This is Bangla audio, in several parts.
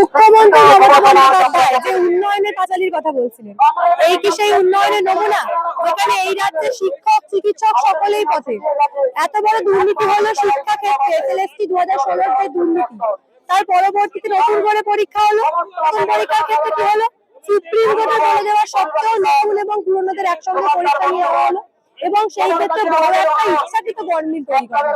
মুখ্যমন্ত্রী মমতা বন্দ্যোপাধ্যায় যে উন্নয়নের পাঁচালির কথা বলছিলেন। এই কি সেই উন্নয়নের নমুনা? যেখানে এই রাজ্যে শিক্ষক চিকিৎসক সকলেই পথে। এত বড় দুর্নীতি হলো শিক্ষা ক্ষেত্রে। এসএলএসটি দু হাজার ষোলোর যে দুর্নীতি তার পরবর্তীতে নতুন করে পরীক্ষা হলো। নতুন পরীক্ষার ক্ষেত্রে কি হলো? সুপ্রিম কোর্টে বলে দেওয়া সত্ত্বেও নতুন এবং পুরনোদের একসঙ্গে পরীক্ষা নিয়ে হলো। এবং সেই ক্ষেত্রে বড় একটা ইচ্ছাকৃত গরমিল তৈরি করা।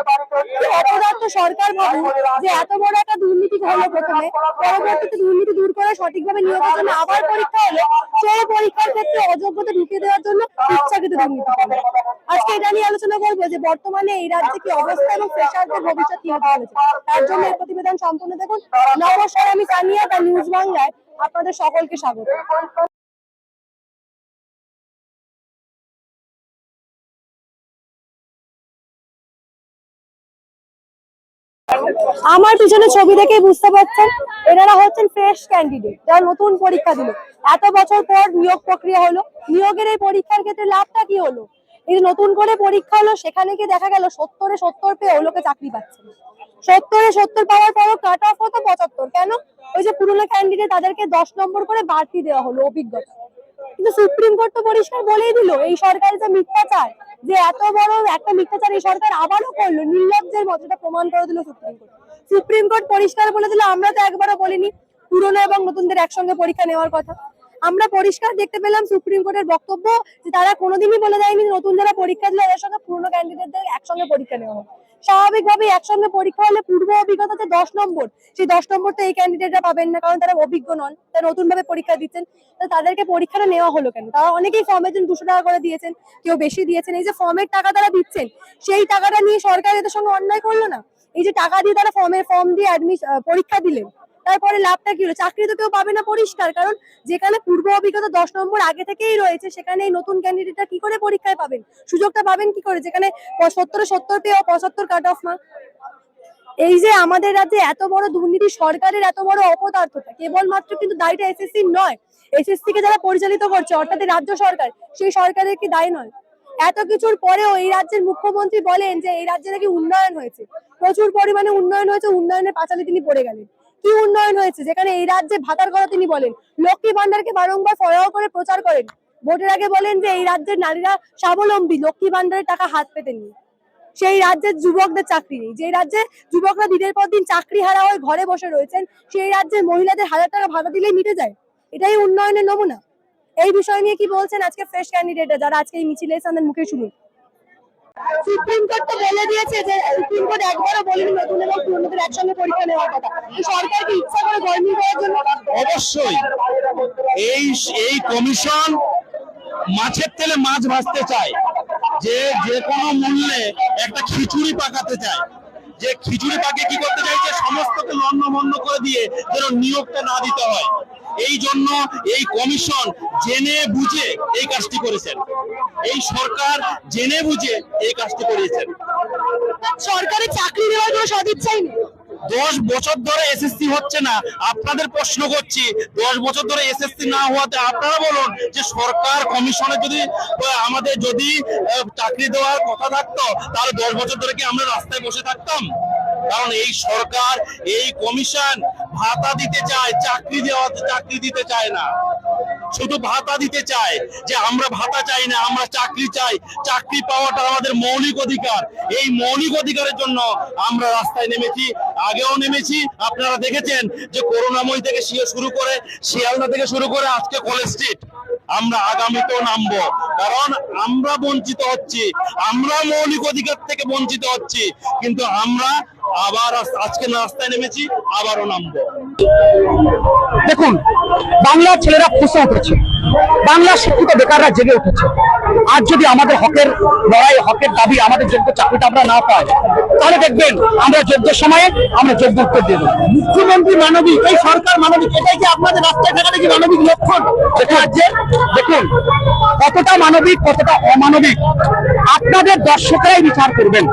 সরকার ভাবুন যে এত বড় একটা দুর্নীতি হলো প্রথমে পরবর্তীতে দুর্নীতি দূর করে সঠিকভাবে নিয়োগের জন্য আবার পরীক্ষা হলো সেই পরীক্ষার ক্ষেত্রে অযোগ্যতা ঢুকিয়ে দেওয়ার জন্য ইচ্ছাকৃত দুর্নীতি। আজকে এটা নিয়ে আলোচনা করব যে বর্তমানে এই রাজ্যে কি অবস্থা এবং ফ্রেশারদের ভবিষ্যৎ কি হতে চলেছে? তার জন্য এই প্রতিবেদন সম্পূর্ণ দেখুন। নমস্কার আমি সানিয়া দা নিউজ বাংলায়। আপনাদের সকলকে স্বাগত। আমার পিছনে ছবি দেখেই বুঝতে পারছেন, এনারা হচ্ছেন ফ্রেশ ক্যান্ডিডেট যারা নতুন পরীক্ষা দিল। এত বছর পর নিয়োগ প্রক্রিয়া হলো, নিয়োগের এই পরীক্ষার ক্ষেত্রে লাভটা কি হলো? এই নতুন করে পরীক্ষা হলো, সেখানে গিয়ে দেখা গেল সত্তরে সত্তর পেয়ে লোকে চাকরি পাচ্ছে। সত্তরে সত্তর পাওয়ার পরও কাট অফ হতো পঁচাত্তর। কেন? ওই যে পুরনো ক্যান্ডিডেট তাদেরকে দশ নম্বর করে বাড়তি দেওয়া হলো অভিজ্ঞতা। কিন্তু সুপ্রিম কোর্ট তো পরিষ্কার বলেই দিল, এই সরকার যে মিথ্যাচার যে এত বড় একটা মিথ্যাচারী সরকার আবারও করল, নির্লজ্জের মতো, এটা প্রমাণ করে দিল সুপ্রিম কোর্ট সুপ্রিম কোর্ট পরিষ্কার বলে দিল, আমরা তো একবারও বলিনি, পুরনো এবং নতুনদের একসঙ্গে পরীক্ষা নেওয়ার কথা। আমরা পরিষ্কার দেখতে পেলাম সুপ্রিম কোর্টের বক্তব্য যে তারা কোনোদিনই বলে দেয়নি নতুন যারা পরীক্ষা দিল তাদের সঙ্গে পুরনো ক্যান্ডিডেটদের একসঙ্গে পরীক্ষা নেওয়া হবে স্বাভাবিকভাবে একসঙ্গে পরীক্ষা হলে পূর্ব অভিজ্ঞতা যে দশ নম্বর। সেই দশ নম্বর তো এই ক্যান্ডিডেটরা পাবেন না, কারণ তারা অভিজ্ঞ নন। তারা নতুন ভাবে পরীক্ষা দিচ্ছেন। তাদেরকে পরীক্ষাটা নেওয়া হলো কেন? তারা অনেকেই ফর্মের জন্য দুশো টাকা করে দিয়েছেন, কেউ বেশি দিয়েছেন। এই যে ফর্মের টাকা তারা দিচ্ছেন, সেই টাকাটা নিয়ে সরকার এদের সঙ্গে অন্যায় করল না? এই যে টাকা দিয়ে তারা ফর্মের ফর্ম দিয়ে অ্যাডমিশ পরীক্ষা দিলেন। তারপরে লাভটা কি হলো? চাকরি তো কেউ পাবে না পরিষ্কার, কারণ যেখানে পূর্ব অভিজ্ঞতা দশ নম্বর আগে থেকেই রয়েছে, সেখানে এই নতুন ক্যান্ডিডেটটা কি করে পরীক্ষায় পাবেন? সুযোগটা পাবেন কি করে? যেখানে সত্তরে সত্তর পেয়ে পঁচাত্তর কাট অফ মার্ক এই যে আমাদের রাজ্যে এত বড় দুর্নীতি, সরকারের এত বড় অপদার্থতা, কেবলমাত্র কিন্তু দায়টা এসএসসি নয়। এসএসসি কে যারা পরিচালিত করছে, অর্থাৎ রাজ্য সরকার, সেই সরকারের কি দায় নয়? এত কিছুর পরেও এই রাজ্যের মুখ্যমন্ত্রী বলেন যে, এই রাজ্যে নাকি উন্নয়ন হয়েছে। প্রচুর পরিমাণে উন্নয়ন হয়েছে, উন্নয়নের পাঁচালে তিনি পড়ে গেলেন। কি উন্নয়ন হয়েছে? যেখানে এই রাজ্যে ভাতার কথা তিনি বলেন। লক্ষ্মী ভান্ডারকে বারংবার ফরাও করে প্রচার করেন। ভোটের আগে বলেন যে, এই রাজ্যের নারীরা স্বাবলম্বী, লক্ষ্মী ভান্ডারের টাকা হাত পেতে নিয়ে সেই রাজ্যের যুবকদের চাকরি নেই। যে রাজ্যে যুবকরা দিনের পর দিন চাকরি হারা হয়ে ঘরে বসে রয়েছেন, সেই রাজ্যের মহিলাদের হাজার টাকা ভাড়া দিলেই মিটে যায়। এটাই উন্নয়নের নমুনা। এই বিষয় নিয়ে কি বলছেন আজকে ফ্রেশ ক্যান্ডিডেট যারা আজকে এই মিছিলে এসে মুখে শুনুন। সুপ্রিম কোর্ট তো বলে দিয়েছে যে, সুপ্রিম কোর্ট একবারও বলেনি নতুন এবং পুরনোদের একসঙ্গে পরীক্ষা নেওয়ার কথা। এই সরকারকে ইচ্ছা করে গরমি করার জন্য? অবশ্যই। এই এই কমিশন মাছের তেলে মাছ ভাজতে চায়। যে যে কোনো মূল্যে একটা খিচুড়ি পাকাতে চায়। যে খিচুড়ি পাকে কি করতে চাইছে? সমস্তকে মন্ন করে দিয়ে যেন নিয়োগটা না দিতে হয়। এই জন্য এই কমিশন জেনে বুঝে এই কাজটি করেছেন। এই সরকার জেনে বুঝে এই কাজটি করেছেন সরকারি চাকরি দেওয়ার কোনো সদিচ্ছাই নেই। দশ বছর ধরে এসএসসি হচ্ছে না। আপনাদের প্রশ্ন করছি, দশ বছর ধরে এসএসসি না হওয়াতে আপনারা বলুন যে সরকার, কমিশনে যদি, আমাদের যদি চাকরি দেওয়ার কথা থাকতো, তাহলে দশ বছর ধরে কি আমরা রাস্তায় বসে থাকতাম? কারণ এই সরকার, এই কমিশন ভাতা দিতে চায়, চাকরি দেওয়া, চাকরি দিতে চায় না। শুধু ভাতা দিতে চায় যে আমরা ভাতা চাই না, আমরা চাকরি চাই। চাকরি পাওয়াটা আমাদের মৌলিক অধিকার। এই মৌলিক অধিকারের জন্য আমরা রাস্তায় নেমেছি। আগেও নেমেছি। আপনারা দেখেছেন যে করোনাময় থেকে শুরু করে, শিয়ালদা থেকে শুরু করে আজকে কলেজ স্ট্রিট। আমরা আগামীতেও নামবো। কারণ আমরা বঞ্চিত হচ্ছি। আমরা মৌলিক অধিকার থেকে বঞ্চিত হচ্ছি। কিন্তু আমরা আবার আজকে রাস্তায় নেমেছি আবারও নামবো। দেখুন বাংলার ছেলেরা ফুসে উঠেছে। বাংলার শিক্ষিত বেকাররা জেগে উঠেছে। আর যদি আমাদের হকের লড়াই হকের দাবি আমাদের যোগ্য চাকরিটা আমরা না পাই তাহলে দেখবেন আমরা যোগ্য সময়ে আমরা যোগ্য উত্তর দিয়ে দেবো। মুখ্যমন্ত্রী মানবিক এই সরকার মানবিক এটাই কি আপনাদের রাস্তায় থাকাটা কি মানবিক লক্ষণ দেখুন রাজ্যে দেখুন কতটা মানবিক কতটা অমানবিক। আপনাদের দর্শকরাই বিচার করবেন।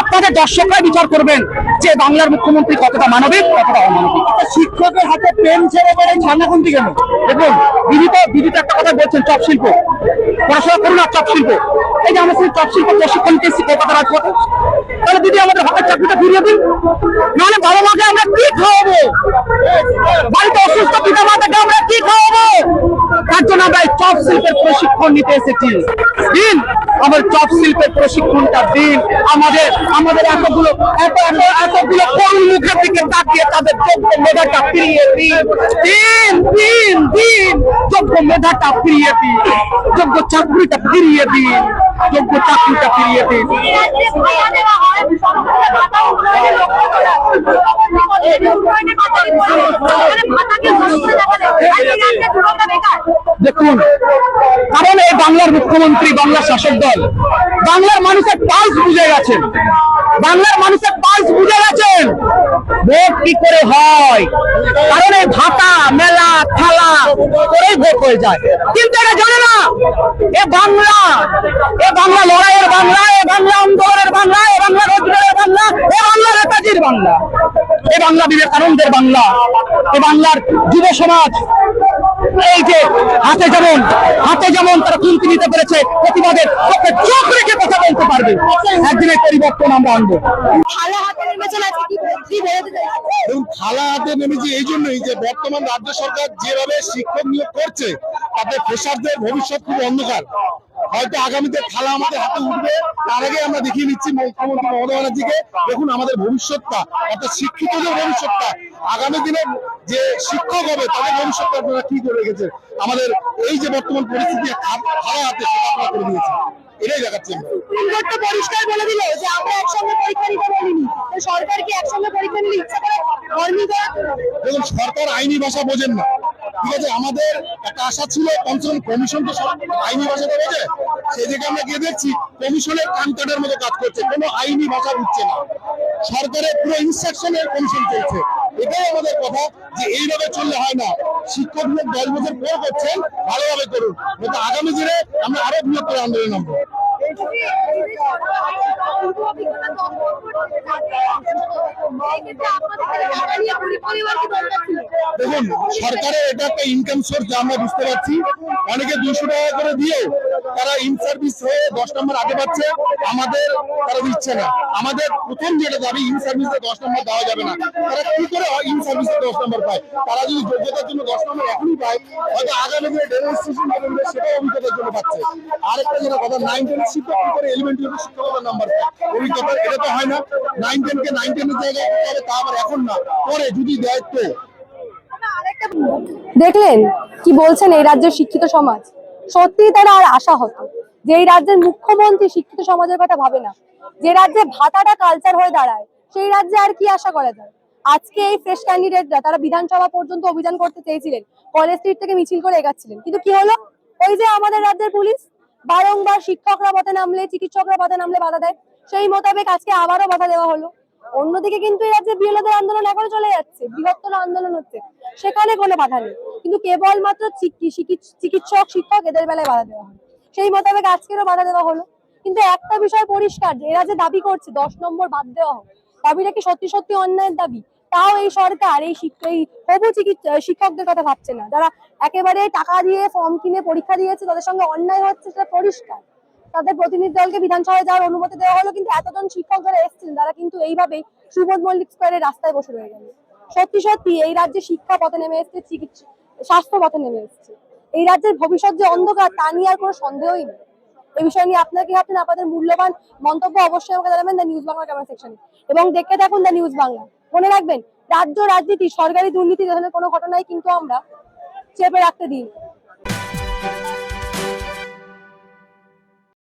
আপনাদের দর্শকরাই বিচার করবেন যে বাংলার মুখ্যমন্ত্রী কতটা মানবিক কতটা অমানবিক। শিক্ষকের হাতে পেন ছেড়ে করে ছানাখুন্তি কেন? দেখুন দিদি তো দিদি তো একটা কথা বলছেন চপ শিল্প। পড়াশোনা করুন আর চপ শিল্প। এই যে আমরা সেই চপ শিল্প প্রশিক্ষণ পেয়েছি কলকাতা রাজপথে তাহলে দিদি আমাদের হকের চাকরিটা ফিরিয়ে দিন। নাহলে বাবা মাকে আমরা কি খাওয়াবো? বাড়িতে অসুস্থ পিতা মাতাকে আমরা কি খাওয়াবো? তার জন্য চপ শিল্পের প্রশিক্ষণ নিতে এসেছি। দিন আমার চপ শিল্পের প্রশিক্ষণটা দিন। আমাদের আমাদের এতগুলো, এত এত, এতগুলো করুণ মুখের দিকে তাকিয়ে তাদের যোগ্য মেধাটা ফিরিয়ে দিন। দিন দিন দিন যোগ্য মেধাটা ফিরিয়ে দিন। যোগ্য চাকরিটা ফিরিয়ে দিন। যোগ্য চাকরিটা ফিরিয়ে দিন। দেখুন কারণ এই বাংলার মুখ্যমন্ত্রী বাংলার শাসক দল বাংলার মানুষের পালস বুঝে গেছেন। বাংলার মানুষের পালস বুঝে গেছেন ভোট কি করে হয়? কারণ এই ভাতা, মেলা, থালা করেই ভোট হয়ে যায়। কিন্তু এটা জানে না, এ বাংলা এ বাংলা লড়াইয়ের বাংলা, এ বাংলা আন্দোলনের বাংলা, এ বাংলা রোজগারের বাংলা, এ বাংলা নেতাজির বাংলা, এ বাংলা বিবেকানন্দের বাংলা, এ বাংলার যুব সমাজ এই যে হাতে যেমন হাতে যেমন তারা কুমতি নিতে পেরেছে প্রতিবাদের চোখে চোখ রেখে কথা বলতে পারবে। একদিনের পরিবর্তন আমরা আনব। খালা হাতে নেমেছি এই জন্যই যে বর্তমান রাজ্য সরকার যেভাবে শিক্ষক নিয়োগ করছে তাতে ফ্রেশারদের ভবিষ্যৎ খুব অন্ধকার। হয়তো আগামীতে খালা আমাদের হাতে উঠবে, তার আগে আমরা দেখিয়ে নিচ্ছি মুখ্যমন্ত্রী মমতা ব্যানার্জিকে। দেখুন, আমাদের ভবিষ্যৎটা, অর্থাৎ শিক্ষিতদের ভবিষ্যৎটা, আগামী দিনে যে শিক্ষক হবে, তাদের ভবিষ্যৎটা আপনারা কি করে রেখেছেন? আমাদের এই যে বর্তমান পরিস্থিতি খালা হাতে সেটা আপনারা করে দিয়েছেন। এটাই দেখাচ্ছি সুপ্রিম কোর্ট তো পরিষ্কার বলে দিল যে আমরা একসঙ্গে পরীক্ষা নিতে বলিনি তো সরকার কি একসঙ্গে পরীক্ষা নিলে ইচ্ছা করে দেখুন সরকার আইনি ভাষা বোঝেন না। ঠিক আছে আমাদের একটা আশা ছিল কম কমিশন তো আইনি ভাষাটা বোঝে। সেই দিকে আমরা গিয়ে দেখছি কমিশনের কান কাটার মতো কাজ করছে। কোনো আইনি ভাষা বুঝছে না। সরকারের পুরো ইনস্ট্রাকশনের কমিশন চলছে। এটাই আমাদের কথা যে এইভাবে চললে হয় না। শিক্ষক নিয়োগ দশ বছর পর করছেন, ভালোভাবে করুন। কিন্তু আগামী দিনে আমরা আরও বৃহত্তর আন্দোলন নামবো। দেখুন, সরকারের এটা একটা ইনকাম সোর্স যা আমরা বুঝতে পারছি। অনেকে দুইশো টাকা করে দিয়েও তারা ইন সার্ভিস হয়ে দশ নম্বর আগে পাচ্ছে, আমাদের তারা দিচ্ছে না। আমাদের প্রথম যেটা দাবি ইন সার্ভিসে দশ নম্বর দেওয়া যাবে না। তারা কি করে ইন সার্ভিসে দশ নম্বর পায়? তারা যদি যোগ্যতার জন্য দশ নম্বর এখনই পায়, হয়তো আগামী দিনে ডেমনস্ট্রেশন করবে সেটাও অভিজ্ঞতার জন্য পাচ্ছে। আরেকটা যেটা কথা নাইন টেনের শিক্ষক কি করে এলিমেন্টারি শিক্ষকতার নাম্বার পায়? অভিজ্ঞতা, এটা তো হয় না। নাইন টেনকে নাইন টেনের জায়গায় হবে, তা আবার এখন না। পরে যদি দেয় তো। দেখলেন কি বলছেন এই রাজ্যের শিক্ষিত সমাজ? সত্যি তারা আর আশা হতো। যে এই রাজ্যের মুখ্যমন্ত্রী শিক্ষিত সমাজের কথা ভাবে না, যে রাজ্যে ভাতাটা কালচার হয়ে দাঁড়ায়, সেই রাজ্যে আর কি আশা করা যায়? আজকে এই ফ্রেশ ক্যান্ডিডেটরা তারা বিধানসভা পর্যন্ত অভিযান করতে চেয়েছিলেন কলেজ স্ট্রিট থেকে মিছিল করে এগাচ্ছিলেন। কিন্তু কি হলো? ওই যে আমাদের রাজ্যের পুলিশ বারংবার শিক্ষকরা পথে নামলে, চিকিৎসকরা পথে নামলে বাধা দেয়, সেই মোতাবেক আজকে আবারও বাধা দেওয়া হলো। অন্যদিকে কিন্তু এই রাজ্যে বিএলওদের আন্দোলন এখনও চলে যাচ্ছে, বৃহত্তর আন্দোলন হচ্ছে, সেখানে কোনো বাধা নেই। কিন্তু কেবলমাত্র চিকি- চিকিৎ- চিকিৎসক, শিক্ষক এদের বেলায় বাধা দেওয়া হয়। সেই মোতাবেক আজকেরও বাধা দেওয়া হলো। কিন্তু একটা বিষয় পরিষ্কার যে এরা যে দাবি করছে, দশ নম্বর বাদ দেওয়া হোক, দাবিটা কি সত্যি সত্যি অন্যায়ের দাবি? তাও এই সরকার, এই এই হবু শিক্ষকদের কথা ভাবছে না। যারা একেবারে টাকা দিয়ে ফর্ম কিনে পরীক্ষা দিয়েছে, তাদের সঙ্গে অন্যায় হচ্ছে, সেটা পরিষ্কার। তাদের প্রতিনিধি দলকে বিধানসভায় যাওয়ার অনুমতি দেওয়া হলো, কিন্তু এতজন শিক্ষক যারা এসেছিলেন তারা কিন্তু এইভাবেই সুবোধ মল্লিক স্কোয়ারের রাস্তায় বসে রয়ে গেল সত্যি সত্যি এই রাজ্যে শিক্ষা পথে নেমে এসছে চিকিৎসা স্বাস্থ্য পথে নেমে এসেছে। এই রাজ্যের ভবিষ্যৎ যে অন্ধকার, তা নিয়ে আর কোনো সন্দেহই নেই। এই বিষয় নিয়ে আপনার কি ভাবছেন? আপনাদের মূল্যবান মন্তব্য অবশ্যই আমাকে জানাবেন দ্য নিউজ বাংলা কমেন্ট সেকশনে এবং দেখতে থাকুন দ্য নিউজ বাংলা। মনে রাখবেন, রাজ্য, রাজনীতি, সরকারি দুর্নীতি ধরনের কোনো ঘটনায় কিন্তু আমরা চেপে রাখতে দিই